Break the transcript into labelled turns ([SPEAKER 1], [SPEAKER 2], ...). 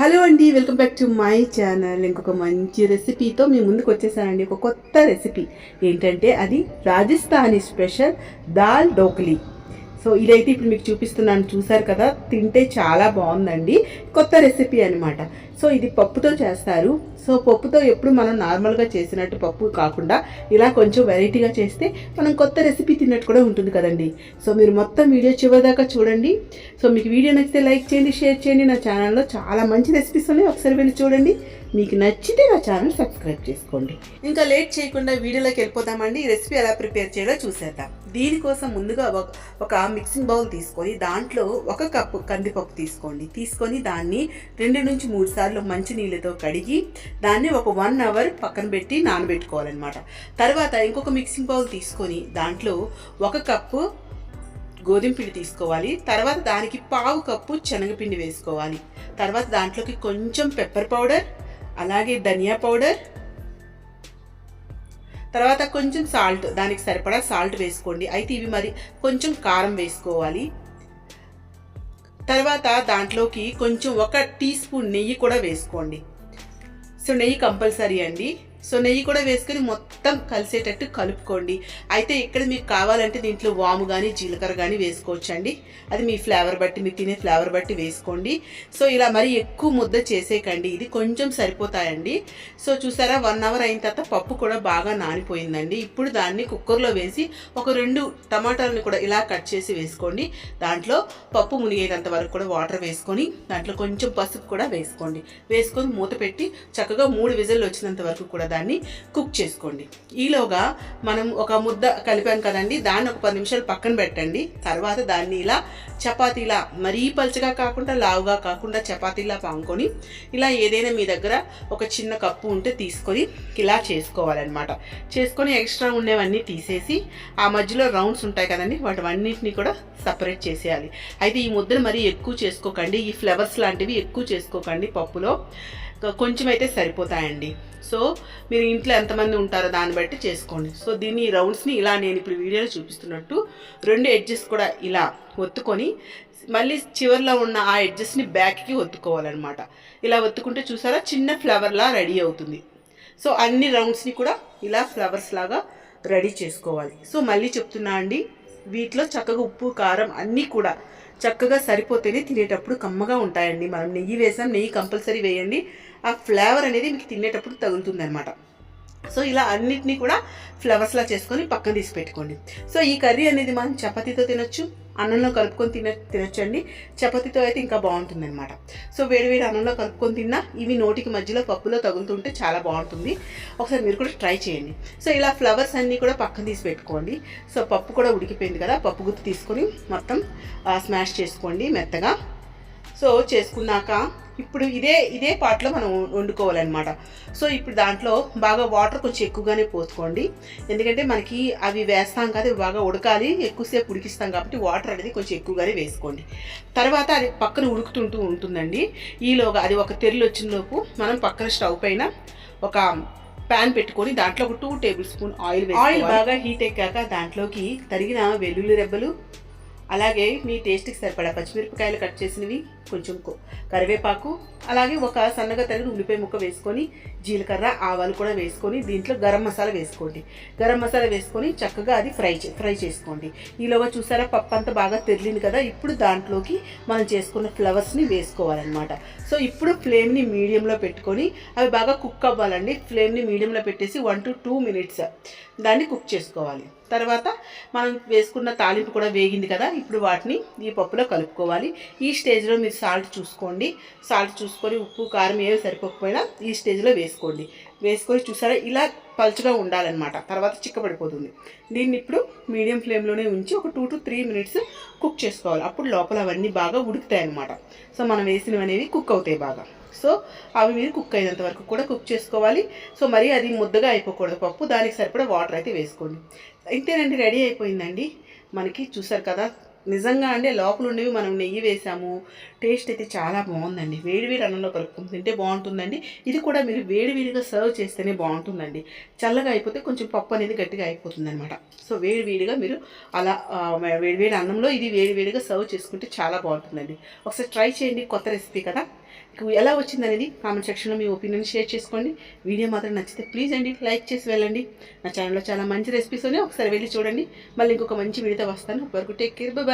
[SPEAKER 1] Hello అండి welcome back to my channel. ఇంకొక మంచి రెసిపీతో మీ ముందుకు వచ్చేసానండి. ఒక కొత్త రెసిపీ. ఏంటంటే అది రాజస్థానీ స్పెషల్ దాల్ డోక్లీ. సో ఇదైతే ఇప్పుడు మీకు చూపిస్తున్నాను. చూసారు కదా? తింటే చాలా బాగుందండి. కొత్త రెసిపీ అనమాట సో ఇది పప్పుతో చేస్తారు. సో పప్పుతో ఎప్పుడు మనం నార్మల్గా చేసినట్టు పప్పు కాకుండా ఇలా కొంచెం వెరైటీగా చేస్తే మనం కొత్త రెసిపీ తిన్నట్టు కూడా ఉంటుంది కదండి. సో మీరు మొత్తం వీడియో చివరిదాకా చూడండి. సో మీకు వీడియో నచ్చితే లైక్ చేయండి షేర్ చేయండి. నా ఛానల్లో చాలా మంచి రెసిపీస్ ఉన్నాయి. ఒకసారి వెళ్ళి చూడండి. మీకు నచ్చితే నా ఛానల్ సబ్స్క్రైబ్ చేసుకోండి. ఇంకా లేట్ చేయకుండా వీడియోలోకి వెళ్ళిపోతామండి ఈ రెసిపీ ఎలా ప్రిపేర్ చేయాలో చూసేద్దాం. దీనికోసం ముందుగా ఒక- ఒక మిక్సింగ్ బౌల్ తీసుకొని దాంట్లో ఒక కప్పు కందిపప్పు తీసుకోండి. తీసుకొని దాన్ని రెండు నుంచి మూడు సార్లు మంచి నీళ్ళతో కడిగి దాన్ని ఒక వన్ అవర్ పక్కన పెట్టి నానబెట్టుకోవాలన్నమాట. తర్వాత ఇంకొక మిక్సింగ్ బౌల్ తీసుకొని దాంట్లో ఒక కప్పు గోధుమ పిండి తీసుకోవాలి. తర్వాత దానికి పావు కప్పు శనగపిండి వేసుకోవాలి. తర్వాత దాంట్లోకి కొంచెం పెప్పర్ పౌడర్ అలాగే ధనియా పౌడర్ తర్వాత కొంచెం సాల్ట్ దానికి సరిపడా సాల్ట్ వేసుకోండి. అయితే ఇవి మరి కొంచెం కారం వేసుకోవాలి. తర్వాత దాంట్లోకి కొంచెం ఒక టీ స్పూన్ నెయ్యి కూడా వేసుకోండి. సో నెయ్యి కంపల్సరీ అండి. సో నెయ్యి కూడా వేసుకొని మొత్తం కలిసేటట్టు కలుపుకోండి. అయితే ఇక్కడ మీకు కావాలంటే దీంట్లో వాము కానీ జీలకర్ర కానీ వేసుకోవచ్చు అండి అది మీ ఫ్లేవర్ బట్టి మీరు తినే ఫ్లేవర్ బట్టి వేసుకోండి. సో ఇలా మరి ఎక్కువ ముద్ద చేసేకండి ఇది కొంచెం సరిపోతాయండి. సో చూసారా వన్ అవర్ అయిన తర్వాత పప్పు కూడా బాగా నానిపోయిందండి. ఇప్పుడు దాన్ని కుక్కర్లో వేసి ఒక రెండు టమాటాలను కూడా ఇలా కట్ చేసి వేసుకోండి. దాంట్లో పప్పు మునిగేటంత వరకు కూడా వాటర్ వేసుకొని దాంట్లో కొంచెం పసుపు కూడా వేసుకోండి. వేసుకొని మూత పెట్టి చక్కగా మూడు విజిల్లు వచ్చినంత వరకు కూడా దాన్ని కుక్ చేసుకోండి. ఈలోగా మనం ఒక ముద్ద కలిపాం కదండి దాన్ని ఒక పది నిమిషాలు పక్కన పెట్టండి. తర్వాత దాన్ని ఇలా చపాతీలా మరీ పలుచగా కాకుండా లావుగా కాకుండా చపాతీలా పాముకొని ఇలా ఏదైనా మీ దగ్గర ఒక చిన్న కప్పు ఉంటే తీసుకొని ఇలా చేసుకోవాలన్నమాట. చేసుకొని ఎక్స్ట్రా ఉండేవన్నీ తీసేసి ఆ మధ్యలో రౌండ్స్ ఉంటాయి కదండి వాటి అన్నింటినీ కూడా సపరేట్ చేసేయాలి. అయితే ఈ ముద్దలు మరీ ఎక్కువ చేసుకోకండి ఈ ఫ్లవర్స్ లాంటివి ఎక్కువ చేసుకోకండి పప్పులో. కొంచెం అయితే సరిపోతాయండి. సో మీరు ఇంట్లో ఎంతమంది ఉంటారో దాన్ని బట్టి చేసుకోండి. సో దీన్ని రౌండ్స్ని ఇలా నేను ఇప్పుడు వీడియోలో చూపిస్తున్నట్టు రెండు ఎడ్జెస్ కూడా ఇలా ఒత్తుకొని మళ్ళీ చివర్లో ఉన్న ఆ ఎడ్జెస్ని బ్యాక్కి ఒత్తుకోవాలన్నమాట. ఇలా ఒత్తుకుంటే చూసారా? చిన్న ఫ్లవర్లా రెడీ అవుతుంది. సో అన్ని రౌండ్స్ని కూడా ఇలా ఫ్లవర్స్ లాగా రెడీ చేసుకోవాలి. సో మళ్ళీ చెప్తున్నా అండి వీటిలో చక్కగా ఉప్పు కారం అన్నీ కూడా చక్కగా సరిపోతేనే తినేటప్పుడు కమ్మగా ఉంటాయండి. మనం నెయ్యి వేసాం నెయ్యి కంపల్సరీ వేయండి. ఆ ఫ్లేవర్ అనేది మీకు తినేటప్పుడు తగులుతుంది అనమాట సో ఇలా అన్నిటినీ కూడా ఫ్లవర్స్లా చేసుకొని పక్కన తీసి పెట్టుకోండి. సో ఈ కర్రీ అనేది మనం చపాతీతో తినొచ్చు అన్నంలో కలుపుకొని తిన తినొచ్చండి. చపాతీతో అయితే ఇంకా బాగుంటుందన్నమాట. సో వేడివేడి అన్నంలో కలుపుకొని తిన్నా ఇవి నోటికి మధ్యలో పప్పులో తగులుతుంటే చాలా బాగుంటుంది. ఒకసారి మీరు కూడా ట్రై చేయండి. సో ఇలా ఫ్లవర్స్ అన్నీ కూడా పక్కన తీసి పెట్టుకోండి. సో పప్పు కూడా ఉడికిపోయింది కదా పప్పు గుత్తి తీసుకొని మొత్తం స్మాష్ చేసుకోండి మెత్తగా. సో చేసుకున్నాక ఇప్పుడు ఇదే ఇదే పాటలో మనం వండుకోవాలన్నమాట. సో ఇప్పుడు దాంట్లో బాగా వాటర్ కొంచెం ఎక్కువగానే పోసుకోండి. ఎందుకంటే మనకి అవి వేస్తాం కదా బాగా ఉడకాలి ఎక్కువసేపు ఉడికిస్తాం కాబట్టి వాటర్ అనేది కొంచెం ఎక్కువగానే వేసుకోండి. తర్వాత అది పక్కన ఉడుకుతుంటూ ఉంటుందండి. ఈలోగా అది ఒక తెరలు వచ్చినలోపు మనం పక్కన స్టవ్ పైన ఒక ప్యాన్ పెట్టుకొని దాంట్లో ఒక two table spoon oil oil బాగా హీట్ ఎక్కాక దాంట్లోకి తరిగిన వెల్లుల్లి రెబ్బలు అలాగే మీ టేస్ట్కి సరిపడా పచ్చిమిరపకాయలు కట్ చేసినవి కొంచెం కరివేపాకు అలాగే ఒక సన్నగా తరిగిన ఉల్లిపాయ ముక్క వేసుకొని జీలకర్ర ఆవాలు కూడా వేసుకొని దీంట్లో గరం మసాలా వేసుకోండి. గరం మసాలా వేసుకొని చక్కగా అది ఫ్రై చే ఫ్రై చేసుకోండి. ఈలోగా చూసారా పప్పు అంతా బాగా తెరిలింది కదా ఇప్పుడు దాంట్లోకి మనం చేసుకున్న ఫ్లవర్స్ని వేసుకోవాలన్నమాట. సో ఇప్పుడు ఫ్లేమ్ని మీడియంలో పెట్టుకొని అవి బాగా కుక్ అవ్వాలండి. ఫ్లేమ్ని మీడియంలో పెట్టేసి వన్ టు టూ మినిట్స్ దాన్ని కుక్ చేసుకోవాలి. తర్వాత మనం వేసుకున్న తాలింపు కూడా వేగింది కదా ఇప్పుడు వాటిని ఈ పప్పులో కలుపుకోవాలి. ఈ స్టేజ్లో మీరు సాల్ట్ చూసుకోండి. సాల్ట్ చూసుకొని ఉప్పు కారం ఏవి సరిపోకపోయినా ఈ స్టేజ్లో వేసుకోండి. వేసుకొని చూసారా ఇలా పలుచగా ఉండాలన్నమాట. తర్వాత చిక్కబడిపోతుంది. దీన్ని ఇప్పుడు మీడియం ఫ్లేమ్లోనే ఉంచి ఒక two to three minutes cook చేసుకోవాలి. అప్పుడు లోపల అవన్నీ బాగా ఉడుకుతాయి అన్నమాట సో మనం వేసినవి అనేవి కుక్ అవుతాయి బాగా. సో అవి మీరు కుక్ అయినంత వరకు కూడా కుక్ చేసుకోవాలి. సో మరీ అది ముద్దగా అయిపోకూడదు పప్పు దానికి సరిపడా వాటర్ అయితే వేసుకోండి. ఇంతేనండి రెడీ అయిపోయిందండి. మనకి చూసారు కదా నిజంగా అంటే లోపల ఉండేవి మనం నెయ్యి వేసాము. టేస్ట్ అయితే చాలా బాగుందండి. వేడివేడి అన్నంలో కలుపుకుని తింటే బాగుంటుందండి. ఇది కూడా మీరు వేడివేడిగా సర్వ్ చేస్తేనే బాగుంటుందండి. చల్లగా అయిపోతే కొంచెం పప్పు అనేది గట్టిగా అయిపోతుంది అనమాట సో వేడివేడిగా మీరు అలా వేడివేడి అన్నంలో ఇది వేడివేడిగా సర్వ్ చేసుకుంటే చాలా బాగుంటుందండి. ఒకసారి ట్రై చేయండి కొత్త రెసిపీ కదా. ఎలా వచ్చింది అనేది కామెంట్ సెక్షన్లో మీ ఒపీనియన్ షేర్ చేసుకోండి. వీడియో మాత్రం నచ్చితే ప్లీజ్ అండి లైక్ చేసి వెళ్ళండి. నా ఛానల్లో చాలా మంచి రెసిపీస్ ఉన్నాయి. ఒకసారి వెళ్ళి చూడండి. మళ్ళీ ఇంకొక మంచి వీడియోతో వస్తాను. వరకు టేక్ కేర్ బాయ్